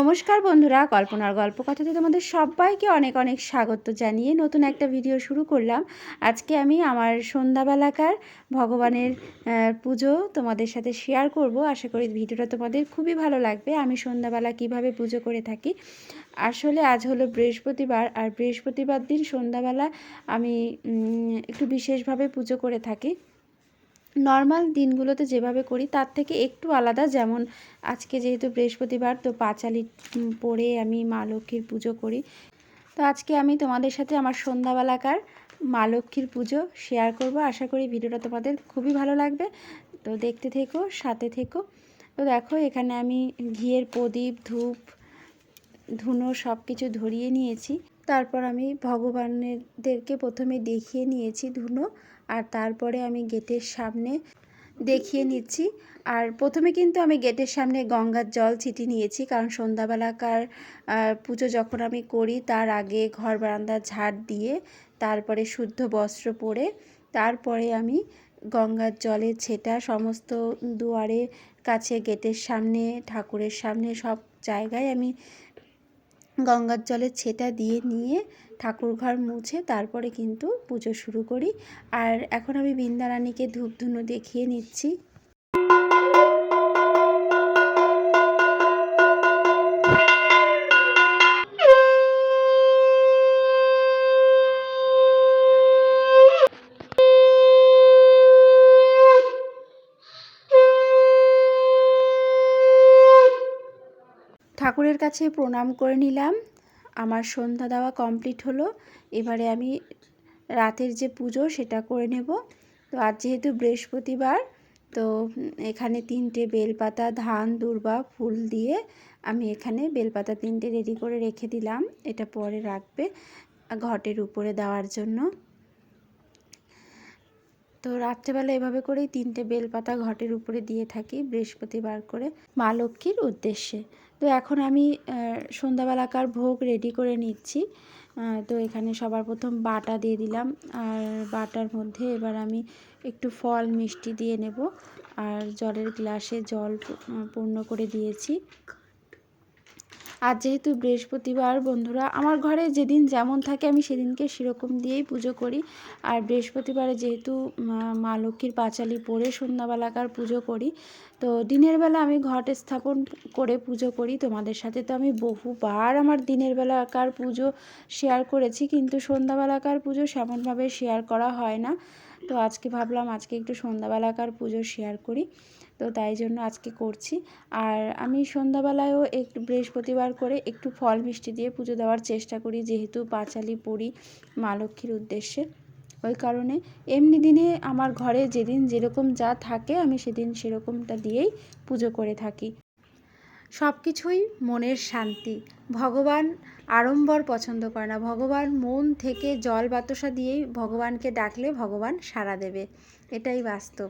নমস্কার বন্ধুরা, কল্পনার গল্প কথাতে তোমাদের সবাইকে অনেক অনেক স্বাগত জানিয়ে নতুন একটা ভিডিও শুরু করলাম। আজকে আমি আমার সন্ধ্যাবেলাকার ভগবানের পুজো তোমাদের সাথে শেয়ার করব। আশা করি ভিডিওটা তোমাদের খুবই ভালো লাগবে। আমি সন্ধ্যাবেলা কীভাবে পুজো করে থাকি? আসলে আজ হলো বৃহস্পতিবার, আর বৃহস্পতিবার দিন সন্ধ্যাবেলা আমি একটু বিশেষভাবে পুজো করে থাকি। নর্মাল দিনগুলোতে যেভাবে করি, তার থেকে একটু আলাদা। যেমন আজকে যেহেতু বৃহস্পতিবার, তো পাঁচালি পরে আমি মা লক্ষ্মীর পুজো করি। তো আজকে আমি তোমাদের সাথে আমার সন্ধ্যাবেলাকার মা লক্ষ্মীর পুজো শেয়ার করব। আশা করি ভিডিওটা তোমাদের খুবই ভালো লাগবে। তো দেখতে থেকো, সাথে থেকো। তো দেখো, এখানে আমি ঘিয়ের প্রদীপ, ধূপ, ধুনো সব কিছু ধরিয়ে নিয়েছি। তারপর আমি ভগবানেরদেরকে প্রথমে দেখিয়ে নিয়েছি ধুনো। আর তারপরে আমি গেটের সামনে দেখিয়ে নিচ্ছি। আর প্রথমে কিন্তু আমি গেটের সামনে গঙ্গার জল ছিটি নিয়েছি, কারণ সন্ধ্যাবেলাকার পুজো যখন আমি করি, তার আগে ঘর বারান্দা ঝাড় দিয়ে, তারপরে শুদ্ধ বস্ত্র পরে, তারপরে আমি গঙ্গার জলের ছেটা সমস্ত দুয়ারে, কাছে গেটের সামনে, ঠাকুরের সামনে সব জায়গায় আমি গঙ্গার জলের ছেটা দিয়ে নিয়ে ঠাকুর ঘর মুছে তারপরে কিন্তু পুজো শুরু করি। আর এখন আমি বৃন্দারানীকে ধূপ ধুনো দেখিয়ে নিচ্ছি। ঠাকুরের কাছে প্রণাম করে নিলাম। আমার সন্ধ্যা দেওয়া কমপ্লিট হলো। এবারে আমি রাতের যে পুজো সেটা করে নেব। তো আজ যেহেতু বৃহস্পতিবার, তো এখানে তিনটে বেলপাতা, ধান, দুর্বা, ফুল দিয়ে আমি এখানে বেলপাতা তিনটে রেডি করে রেখে দিলাম। এটা পরে রাখবে ঘটের উপরে দেওয়ার জন্য। তো রাত্রেবেলা এভাবে করেই তিনটে বেলপাতা ঘটের উপরে দিয়ে থাকি বৃহস্পতিবার করে মা লক্ষ্মীর উদ্দেশ্যে। তো এখন আমি সন্ধ্যাবেলাকার ভোগ রেডি করে নিচ্ছি। তো এখানে সবার প্রথম বাটা দিয়ে দিলাম। আর বাটার মধ্যে এবার আমি একটু ফল, মিষ্টি দিয়ে নেব। আর জলের গ্লাসে জল পূর্ণ করে দিয়েছি। আর যেহেতু বৃহস্পতিবার, বন্ধুরা, আমার ঘরে যেদিন যেমন থাকে আমি সেদিনকে সেরকম দিয়েই পুজো করি। আর বৃহস্পতিবারে যেহেতু মা- লক্ষ্মীর পাঁচালি পরে সন্ধ্যাবেলাকার পুজো করি, তো দিনের বেলা আমি ঘট স্থাপন করে পুজো করি। তোমাদের সাথে তো আমি বহুবার আমার দিনের বেলাকার পুজো শেয়ার করেছি, কিন্তু সন্ধ্যাবেলাকার পুজো সেমনভাবে শেয়ার করা হয় না। তো আজকে ভাবলাম আজকে একটু সন্ধ্যাবেলাকার পুজো শেয়ার করি। তো তাই জন্য আজকে করছি। আর আমি সন্ধ্যাবেলায়ও একটু বৃহস্পতিবার করে একটু ফল মিষ্টি দিয়ে পুজো দেওয়ার চেষ্টা করি, যেহেতু পাঁচালি পড়ি মা লক্ষ্মীর উদ্দেশ্যে। ওই কারণে এমনি দিনে আমার ঘরে যেদিন যেরকম যা থাকে, আমি সেদিন সেরকমটা দিয়েই পুজো করে থাকি। সব কিছুই মনের শান্তি। ভগবান আড়ম্বর পছন্দ করে না। ভগবান মন থেকে জল বাতাসা দিয়েই ভগবানকে ডাকলে ভগবান সাড়া দেবে। এটাই বাস্তব।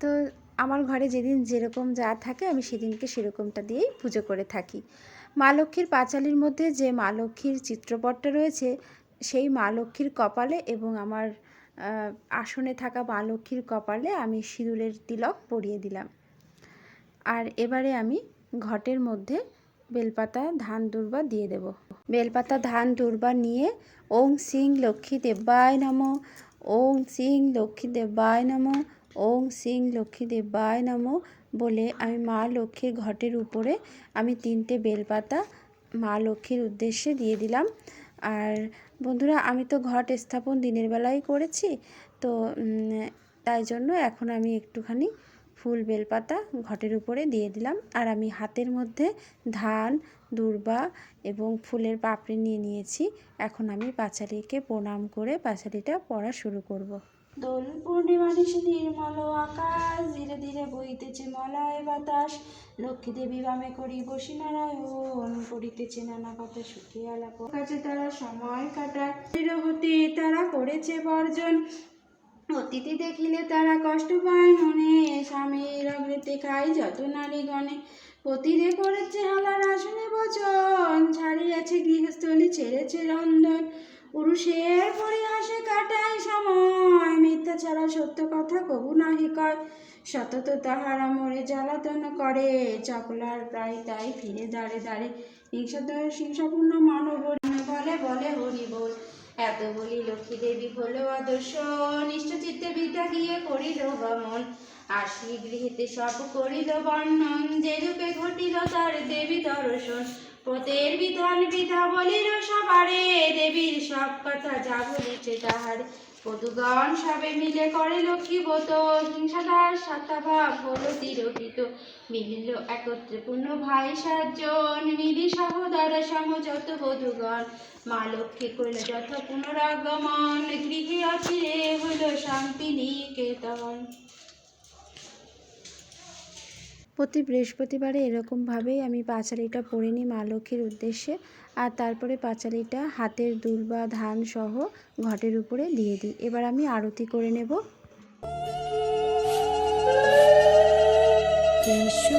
তো আমার ঘরে যেদিন যেরকম যা থাকে, আমি সেদিনকে সেরকমটা দিয়েই পুজো করে থাকি। মা লক্ষ্মীর পাঁচালির মধ্যে যে মা লক্ষ্মীর চিত্রপটটা রয়েছে, সেই মা লক্ষ্মীর কপালে এবং আমার আসনে থাকা মা লক্ষ্মীর কপালে আমি সিঁদুরের তিলক পরিয়ে দিলাম। আর এবারে আমি ঘটের মধ্যে বেলপাতা, ধান, দুর্বা দিয়ে দেব। বেলপাতা, ধান, দুর্বা নিয়ে ওং সিং লক্ষ্মী দেব্যায় নম, ওং সিং লক্ষ্মী দেব্যায় নম ওং সিং লক্ষ্মী দেব্যায় নম বলে আমি মা লক্ষ্মীর ঘটের উপরে আমি তিনটে বেলপাতা মা লক্ষ্মীর উদ্দেশ্যে দিয়ে দিলাম। আর বন্ধুরা, আমি তো ঘট স্থাপন দিনের বেলায় করেছি, তো তাই জন্য এখন আমি একটুখানি ফুল বেলপাতা ঘটের উপরে দিয়ে দিলাম। আর আমি হাতের মধ্যে ধান, দুর্বা এবং ফুলের পাপড়ি নিয়ে নিয়েছি। এখন আমি পাঁচালিকে প্রণাম করে পাঁচালিটা পড়া শুরু করব। দোল পূর্ণিমা নিশে নির্মল আকাশ, ধীরে ধীরে বইতেছে মলায় বাতাস। লক্ষ্মী দেবী বামে করি বসি নারায়ণ, করিতেছে নানা কথা সুখে আলাপ। কাছে তারা সময় কাটায় হতে তারা করেছে বর্জন। অতিথি দেখিলে তারা কষ্ট পায় মনে, স্বামীর অগ্রেতে খাই যত নারীগণে পতিরে করেছে হালার আসনে বচন, ছাড়িয়াছে গৃহস্থলী, ছেড়েছে রন্ধন। পুরুষের পরিহাসে কাটায় সময়। মিথ্যা ছাড়া সত্য কথা কবু নাহি কয়। সতত তাহারা মরে জ্বালাতন করে। চপলার প্রায় তাই ফিরে দাঁড়ে দাঁড়ে হিংসাদয় হিংসাপূর্ণ মানব বলে বলে হরি বল। এত বলি লক্ষ্মী দেবী হলো আদর্শ। নিষ্ঠচিত্তে বিদ্যা গিয়ে করিল গমন। আসি গৃহেতে সব করিল বর্ণন। যে রূপে ঘটিল তার দেবী দর্শন। পতের বিধান বিধা বলিল সবারে, দেবীর সব কথা যা বলিছে তাহার। পদুগণ সবে মিলে করে লক্ষ্মী ব্রত, হিংসাদার সাতাভাব হলো তিরোহিত। মিলিল একত্রে পূর্ণ ভাই সাতজন, নিধি সহোদর সমযত বধুগণ। মা লক্ষ্মী কইল, যথা পুনরাগমন, গৃহে অচিরে হইল শান্তি নিকেতন। প্রতি বৃহস্পতিবারে এরকমভাবেই আমি পাঁচালিটা পড়ে নিই মা লক্ষ্মীর উদ্দেশ্যে। আর তারপরে পাঁচালিটা হাতের দুল বা ধান সহ ঘটের উপরে দিয়ে দিই। এবার আমি আরতি করে নেব। এসো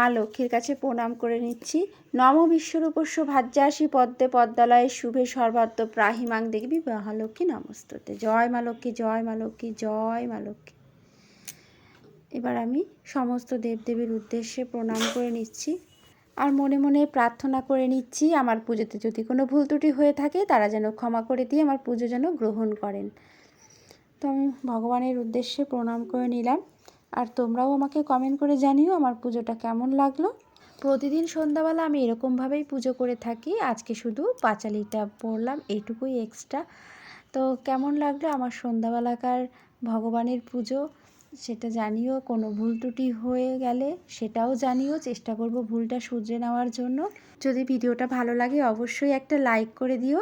মা লক্ষ্মীর কাছে প্রণাম করে নিচ্ছি। নম বিশ্বরূপস্য ভাজ্যাসী পদ্মে পদ্মালয়ে শুভে সর্বাত্ম প্রাহিমাং দেখবি মহালক্ষ্মী নমস্ততে। জয় মা লক্ষ্মী, জয় মা লক্ষ্মী, জয় মা লক্ষ্মী। এবার আমি সমস্ত দেবদেবীর উদ্দেশ্যে প্রণাম করে নিচ্ছি। আর মনে মনে প্রার্থনা করে নিচ্ছি, আমার পুজোতে যদি কোনো ভুল ত্রুটি হয়ে থাকে, তারা যেন ক্ষমা করে দিয়ে আমার পুজো যেন গ্রহণ করেন। তো আমি ভগবানের উদ্দেশ্যে প্রণাম করে নিলাম। আর তোমরাও আমাকে কমেন্ট করে জানিও আমার পুজোটা কেমন লাগল। প্রতিদিন সন্ধ্যাবেলা আমি এরকমভাবেই পুজো করে থাকি। আজকে শুধু পাঁচালিটা পড়লাম এইটুকুই এক্সট্রা তো কেমন লাগল আমার সন্ধ্যাবেলাকার ভগবানের পুজো? সেটা জানিও, কোনো ভুল ত্রুটি হয়ে গেলে সেটাও জানিও। চেষ্টা করব ভুলটা শুধরে নেওয়ার জন্য। যদি ভিডিওটা ভালো লাগে অবশ্যই একটা লাইক করে দিও।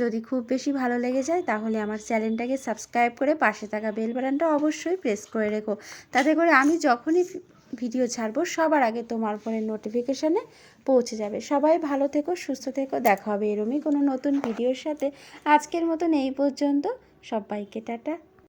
যদি খুব বেশি ভালো লেগে যায় তাহলে আমার চ্যানেলটাকে সাবস্ক্রাইব করে পাশে থাকা বেল বাটনটা অবশ্যই প্রেস করে রেখো। তাতে করে আমি যখনই ভিডিও ছাড়বো সবার আগে তোমার ফোনের নোটিফিকেশানে পৌঁছে যাবে। সবাই ভালো থেকো, সুস্থ থেকো। দেখা হবে এরমই কোনো নতুন ভিডিওর সাথে। আজকের মতন এই পর্যন্ত। সবাইকে টাটা।